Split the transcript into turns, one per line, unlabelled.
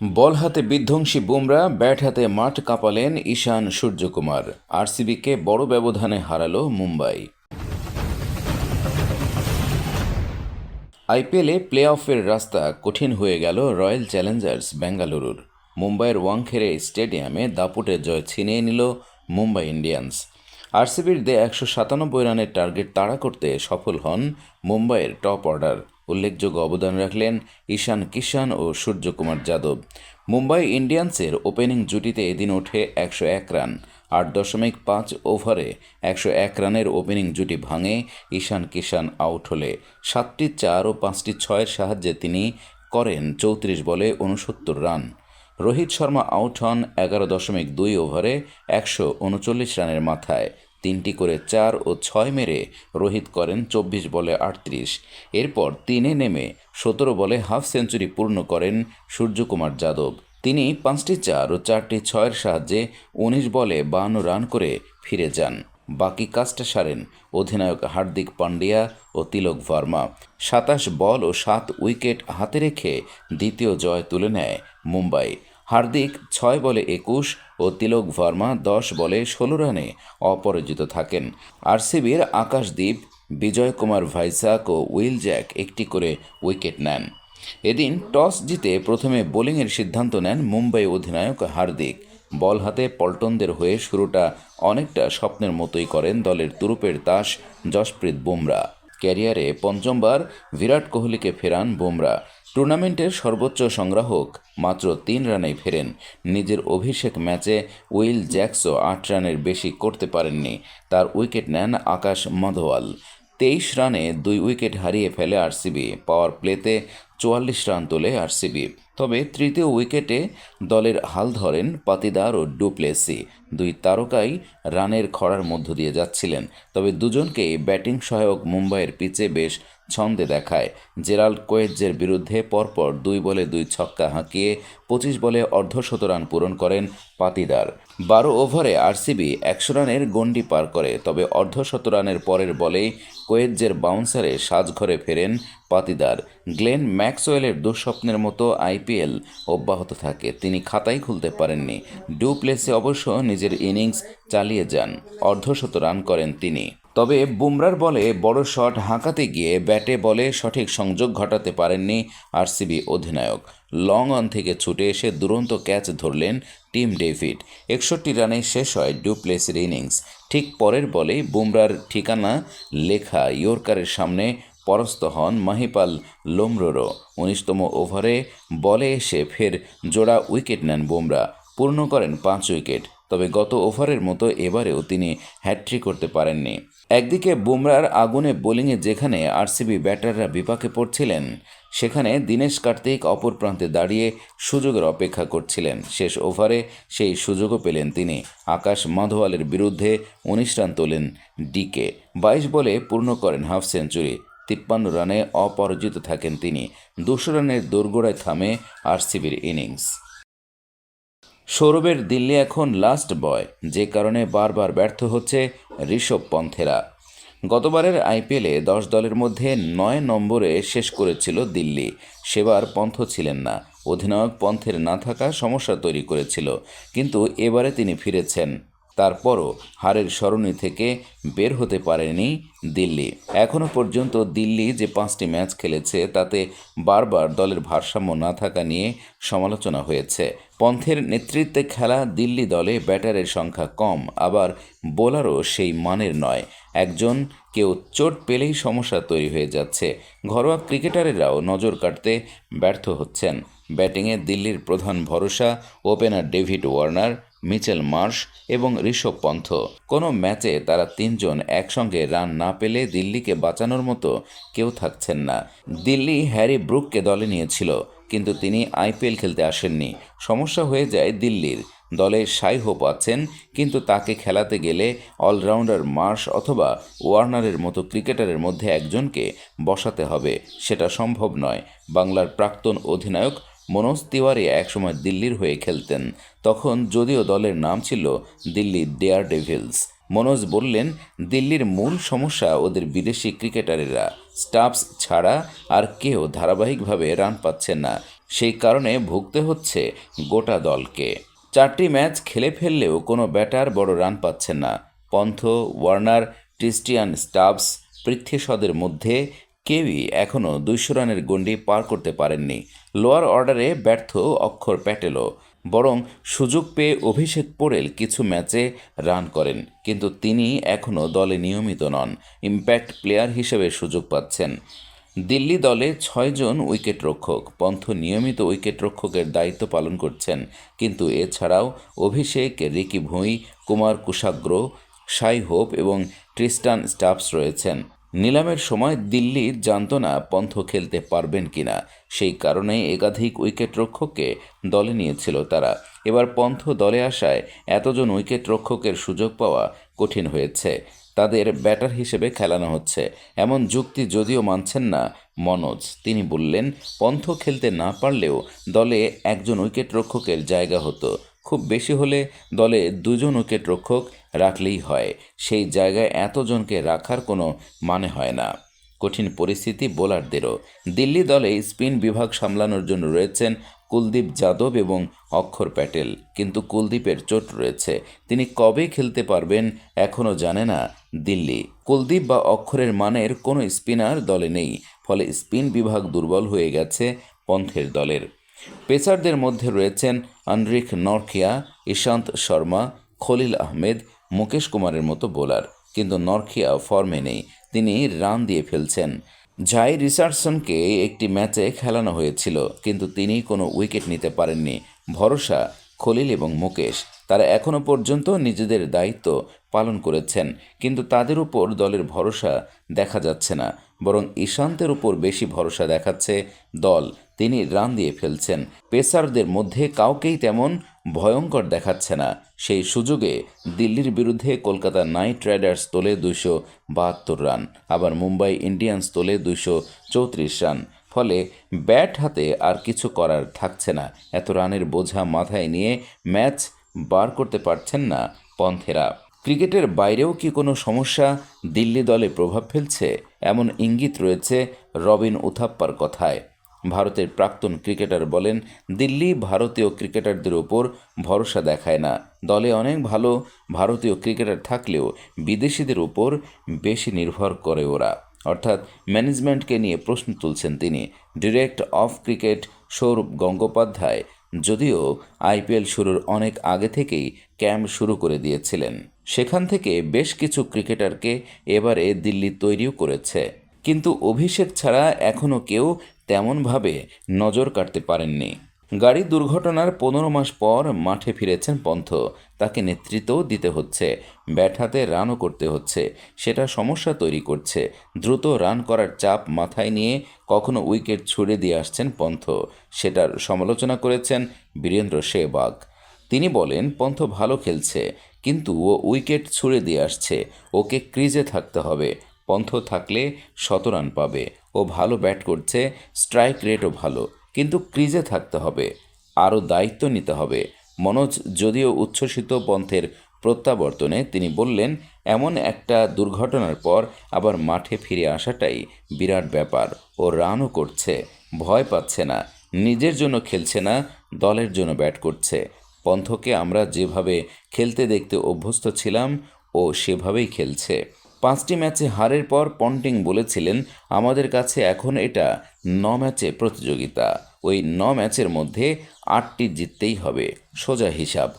বল হাতে বিধ্বংসী বুমরা, ব্যাট হাতে মাঠ কাঁপালেন ঈশান সূর্যকুমার। আরসিবিকে বড় ব্যবধানে হারালো মুম্বাই। আইপিএলে প্লে অফের রাস্তা কঠিন হয়ে গেল রয়্যাল চ্যালেঞ্জার্স বেঙ্গালুরুর মুম্বাইয়ের ওয়াংখেড়ে স্টেডিয়ামে দাপুটে জয় ছিনিয়ে নিল মুম্বাই ইন্ডিয়ান্স। আরসিবির দে একশো সাতানব্বই রানের টার্গেট তাড়া করতে সফল হন মুম্বাইয়ের টপ অর্ডার। উল্লেখযোগ্য অবদান রাখলেন ঈশান কিষান ও সূর্যকুমার যাদব। মুম্বাই ইন্ডিয়ান্সের ওপেনিং জুটিতে এদিন ওঠে একশো এক রান। আট দশমিক পাঁচ ওভারে একশো এক রানের ওপেনিং জুটি ভাঙে ঈশান কিষান আউট হলে। সাতটি চার ও পাঁচটি ছয়ের সাহায্যে তিনি করেন চৌত্রিশ বলে উনসত্তর রান। রোহিত শর্মা আউট হন এগারো দশমিক দুই ওভারে একশো উনচল্লিশ রানের মাথায়। তিনটি করে চার ও ছয় মেরে রোহিত করেন চব্বিশ বলে আটত্রিশ। এরপর তিনে নেমে সতেরো বলে হাফ সেঞ্চুরি পূর্ণ করেন সূর্যকুমার যাদব। তিনি পাঁচটি চার ও চারটি ছয়ের সাহায্যে উনিশ বলে বান্ন রান করে ফিরে যান। বাকি কাজটা সারেন অধিনায়ক হার্দিক পান্ডিয়া ও তিলক ভার্মা। সাতাশ বল ও সাত উইকেট হাতে রেখে দ্বিতীয় জয় তুলে নেয় মুম্বাই। হার্দিক ছয় বলে একুশ ও তিলক ভার্মা দশ বলে ষোলো রানে অপরাজিত থাকেন। আরসিবির আকাশদ্বীপ বিজয় কুমার ভাইসাক ও উইল জ্যাক একটি করে উইকেট নেন। এদিন টস জিতে প্রথমে বোলিংয়ের সিদ্ধান্ত নেন মুম্বাই অধিনায়ক হার্দিক। বল হাতে পল্টনদের হয়ে শুরুটা অনেকটা স্বপ্নের মতোই করেন দলের তুরুপের তাস জসপ্রীত বুমরা। ক্যারিয়ারে পঞ্চমবার বিরাট কোহলিকে ফেরান বুমরা। টুর্নামেন্টের সর্বোচ্চ সংগ্রাহক মাত্র তিন রানেই ফেরেন। নিজের অভিষেক ম্যাচে উইল জ্যাকসও আট রানের বেশি করতে পারেননি। তার উইকেট নেন আকাশ মধওয়াল তেইশ রানে দুই উইকেট হারিয়ে ফেলে আরসিবি। পাওয়ার প্লেতে চুয়াল্লিশ রান তোলে আরসিবি। তবে তৃতীয় উইকেটে দলের হাল ধরেন পাতিদার ও ডুপ্লেসি। দুই তারকাই রানের খরার মধ্য দিয়ে যাচ্ছিলেন। তবে দুজনকেই ব্যাটিং সহায়ক মুম্বাইয়ের পিচে বেশ ছন্দে দেখায়। জেরাল্ড কোয়েজ্জের বিরুদ্ধে পরপর দুই বলে দুই ছক্কা হাঁকিয়ে পঁচিশ বলে অর্ধশত রান পূরণ করেন পাতিদার। বারো ওভারে আরসিবি একশো রানের গণ্ডি পার করে, তবে অর্ধশত রানের পরের বলেই কোয়েজ্জের বাউন্সারে সাজঘরে ফেরেন পাতিদার। গ্লেন ম্যাক্সওয়েলের দুঃস্বপ্নের মতো আইপিএল অব্যাহত থাকে, তিনি খাতাই খুলতে পারেননি। ডু প্লেসে অবশ্য নিজের ইনিংস চালিয়ে যান অর্ধশত রান করেন তিনি। তবে বুমরার বলে বড় শট হাঁকাতে গিয়ে ব্যাটে বলে সঠিক সংযোগ ঘটাতে পারেননি আরসিবি অধিনায়ক। লং অন থেকে ছুটে এসে দুরন্ত ক্যাচ ধরলেন টিম ডেভিড। একষট্টি রানে শেষ হয় ডুপ্লেসের ইনিংস। ঠিক পরের বলেই বুমরার ঠিকানা লেখা ইয়র্কারের সামনে পরাস্ত হন মাহিপাল লোমরোরো। উনিশতম ওভারে বলে এসে ফের জোড়া উইকেট নেন বুমরা। পূর্ণ করেন পাঁচ উইকেট। তবে গত ওভারের মতো এবারেও তিনি হ্যাট্রিক করতে পারেননি। একদিকে বুমরার আগুনে বোলিংয়ে যেখানে আরসিবি ব্যাটাররা বিপাকে পড়ছিলেন, সেখানে দীনেশ কার্তিক অপর প্রান্তে দাঁড়িয়ে সুযোগের অপেক্ষা করছিলেন। শেষ ওভারে সেই সুযোগও পেলেন তিনি। আকাশ মাধওয়ালের বিরুদ্ধে উনিশ রান তোলেন ডিকে। বাইশ বলে পূর্ণ করেন হাফ সেঞ্চুরি। তিপ্পান্ন রানে অপরাজিত থাকেন তিনি। দুশো রানের দোরগোড়ায় থামে আরসিবির ইনিংস। সৌরভের দিল্লি এখন লাস্ট বয়। যে কারণে বারবার ব্যর্থ হচ্ছে ঋষভ পন্থেরা। গতবারের আইপিএলে দশ দলের মধ্যে নয় নম্বরে শেষ করেছিল দিল্লি। সেবার পন্থ ছিলেন না। অধিনায়ক পন্থের না থাকা সমস্যা তৈরি করেছিল। কিন্তু এবারে তিনি ফিরেছেন। তারপরও হারের সরণি থেকে বের হতে পারেনি দিল্লি। এখনও পর্যন্ত দিল্লি যে পাঁচটি ম্যাচ খেলেছে, তাতে বারবার দলের ভারসাম্য না থাকা নিয়ে সমালোচনা হয়েছে। পন্থের নেতৃত্বে খেলা দিল্লি দলে ব্যাটারের সংখ্যা কম, আবার বোলারও সেই মানের নয়। একজন কেউ চোট পেলেই সমস্যা তৈরি হয়ে যাচ্ছে। ঘরোয়া ক্রিকেটারেরাও নজর কাটতে ব্যর্থ হচ্ছেন। ব্যাটিংয়ে দিল্লির প্রধান ভরসা opener David Warner Mitchell Marsh এবং ঋষভ পন্থ। কোনো ম্যাচে তারা তিনজন একসঙ্গে রান না পেলে দিল্লিকে বাঁচানোর মতো কেউ থাকছেন না। দিল্লি হ্যারি ব্রুককে দলে নিয়েছিল, কিন্তু তিনি আইপিএল খেলতে আসেননি। সমস্যা হয়ে যায় দিল্লির। দলে সাই হোপ আছেন, কিন্তু তাকে খেলাতে গেলে অলরাউন্ডার মার্শ অথবা ওয়ার্নারের মতো ক্রিকেটারের মধ্যে একজনকে বসাতে হবে, সেটা সম্ভব নয়। বাংলার প্রাক্তন অধিনায়ক মনোজ তিওয়ারি একসময় দিল্লির হয়ে খেলতেন। তখন যদিও দলের নাম ছিল দিল্লি ডেয়ার ডেভিলস। মনোজ বললেন, দিল্লির মূল সমস্যা ওদের বিদেশি ক্রিকেটারেরা। স্টাফস ছাড়া আর কেউ ধারাবাহিকভাবে রান পাচ্ছেন না। সেই কারণে ভুগতে হচ্ছে গোটা দলকে। চারটি ম্যাচ খেলে ফেললেও কোনো ব্যাটার বড় রান পাচ্ছেন না। পন্থ, ওয়ার্নার, ক্রিস্টিয়ান স্টাবস পৃথ্বীশদের মধ্যে কেউই এখনও দুইশো রানের গণ্ডি পার করতে পারেননি। লোয়ার অর্ডারে ব্যর্থ অক্ষর প্যাটেলও বরং সুযোগ পেয়ে অভিষেক পোরেল কিছু ম্যাচে রান করেন, কিন্তু তিনি এখনও দলে নিয়মিত নন, ইম্প্যাক্ট প্লেয়ার হিসেবে সুযোগ পাচ্ছেন। দিল্লি দলে ছয়জন উইকেটরক্ষক, পন্থ নিয়মিত উইকেটরক্ষকের দায়িত্ব পালন করছেন, কিন্তু এছাড়াও অভিষেক, রিকি ভুঁই, কুমার কুশাগ্র, সাই হোপ এবং ট্রিস্টান স্টাফস রয়েছেন। নিলামের সময় দিল্লি জানত না পন্থ খেলতে পারবেন কিনা, সেই কারণেই একাধিক উইকেটরক্ষককে দলে নিয়েছিল তারা। এবার পন্থ দলে আসায় এতজন উইকেটরক্ষকের সুযোগ পাওয়া কঠিন হয়েছে। তাদের ব্যাটার হিসেবে খেলানো হচ্ছে। এমন যুক্তি যদিও মানছেন না মনোজ। তিনি বললেন, পন্থ খেলতে না পারলেও দলে একজন উইকেটরক্ষকের জায়গা হতো। খুব বেশি হলে দলে দুজন উইকেট রক্ষক রাখলেই হয়। সেই জায়গায় এতজনকে রাখার কোনো মানে হয় না। কঠিন পরিস্থিতি বোলারদেরও। দিল্লি দলে স্পিন বিভাগ সামলানোর জন্য রয়েছেন কুলদীপ যাদব এবং অক্ষর প্যাটেল। কিন্তু কুলদীপের চোট রয়েছে। তিনি কবে খেলতে পারবেন এখনও জানে না দিল্লি। কুলদীপ বা অক্ষরের মানের কোনো স্পিনার দলে নেই। ফলে স্পিন বিভাগ দুর্বল হয়ে গেছে পন্থের দলের। পেসারদের মধ্যে রয়েছেন আনরিক নরখিয়া ইশান্ত শর্মা, খলিল আহমেদ, মুকেশ কুমারের মতো বোলার। কিন্তু নরখিয়া ফর্মে নেই, তিনি রান দিয়ে ফেলছেন। জাই রিচার্ডসনকে একটি ম্যাচে খেলানো হয়েছিল, কিন্তু তিনি কোনো উইকেট নিতে পারেননি। ভরসা খলিল এবং মুকেশ। তারা এখনও পর্যন্ত নিজেদের দায়িত্ব পালন করেছেন, কিন্তু তাদের উপর দলের ভরসা দেখা যাচ্ছে না। বরং ঈশান্তের উপর বেশি ভরসা দেখাচ্ছে দল। তিনি রান দিয়ে ফেলছেন। পেসারদের মধ্যে কাউকেই তেমন ভয়ঙ্কর দেখাচ্ছে না। সেই সুযোগে দিল্লির বিরুদ্ধে কলকাতা নাইট রাইডার্স তোলে দুশো বাহাত্তর রান, আবার মুম্বাই ইন্ডিয়ান্স তোলে দুশো চৌত্রিশ রান। ফলে ব্যাট হাতে আর কিছু করার থাকছে না। এত রানের বোঝা মাথায় নিয়ে ম্যাচ বার করতে পারছেন না পন্থেরা। ক্রিকেটের বাইরেও কি কোনো সমস্যা দিল্লি দলে প্রভাব ফেলছে? এমন ইঙ্গিত রয়েছে রবিন উথাপ্পার কথায়। ভারতের প্রাক্তন ক্রিকেটার বলেন, দিল্লি ভারতীয় ক্রিকেটারদের ওপর ভরসা দেখায় না। দলে অনেক ভালো ভারতীয় ক্রিকেটার থাকলেও বিদেশিদের উপর বেশি নির্ভর করে ওরা। অর্থাৎ ম্যানেজমেন্টকে নিয়ে প্রশ্ন তুলছেন তিনি। Direct of cricket Sourav Gangopadhyay, যদিও আইপিএল শুরুর অনেক আগে থেকেই ক্যাম্প শুরু করে দিয়েছিলেন। সেখান থেকে বেশ কিছু ক্রিকেটারকে এবারে দিল্লি তৈরিও করেছে। কিন্তু অভিষেক ছাড়া এখনও কেউ তেমনভাবে নজর কাটতে পারেননি। গাড়ি দুর্ঘটনার পনেরো মাস পর মাঠে ফিরেছেন পন্থ। তাকে নেতৃত্বও দিতে হচ্ছে ব্যাট হাতে রানও করতে হচ্ছে, সেটা সমস্যা তৈরি করছে। দ্রুত রান করার চাপ মাথায় নিয়ে কখনো উইকেট ছুড়ে দিয়ে আসছেন পন্থ, সেটার সমালোচনা করেছেন বীরেন্দ্র সেহবাগ। তিনি বলেন, পন্থ ভালো খেলছে, কিন্তু ও উইকেট ছুড়ে দিয়ে আসছে, ওকে ক্রিজে থাকতে হবে পন্থ থাকলে শত রান পাবে ও ভালো ব্যাট করছে, স্ট্রাইক রেটও ভালো। কিন্তু ক্রিজে থাকতে হবে, আরও দায়িত্ব নিতে হবে। মনোজ, যদিও উচ্ছ্বসিত পন্থের প্রত্যাবর্তনে তিনি বললেন, এমন একটা দুর্ঘটনার পর আবার মাঠে ফিরে আসাটাই বিরাট ব্যাপার। ও রানও করছে, ভয় পাচ্ছে না, নিজের জন্য খেলছে না, দলের জন্য ব্যাট করছে। পন্থকে আমরা যেভাবে খেলতে দেখতে অভ্যস্ত ছিলাম, ও সেভাবেই খেলছে। পাঁচটি ম্যাচে হারের পর পন্টিং বলেছিলেন, আমাদের কাছে এখন এটা ন ম্যাচে প্রতিযোগিতা। ওই ন ম্যাচের মধ্যে আটটি জিততেই হবে। সোজা হিসাব।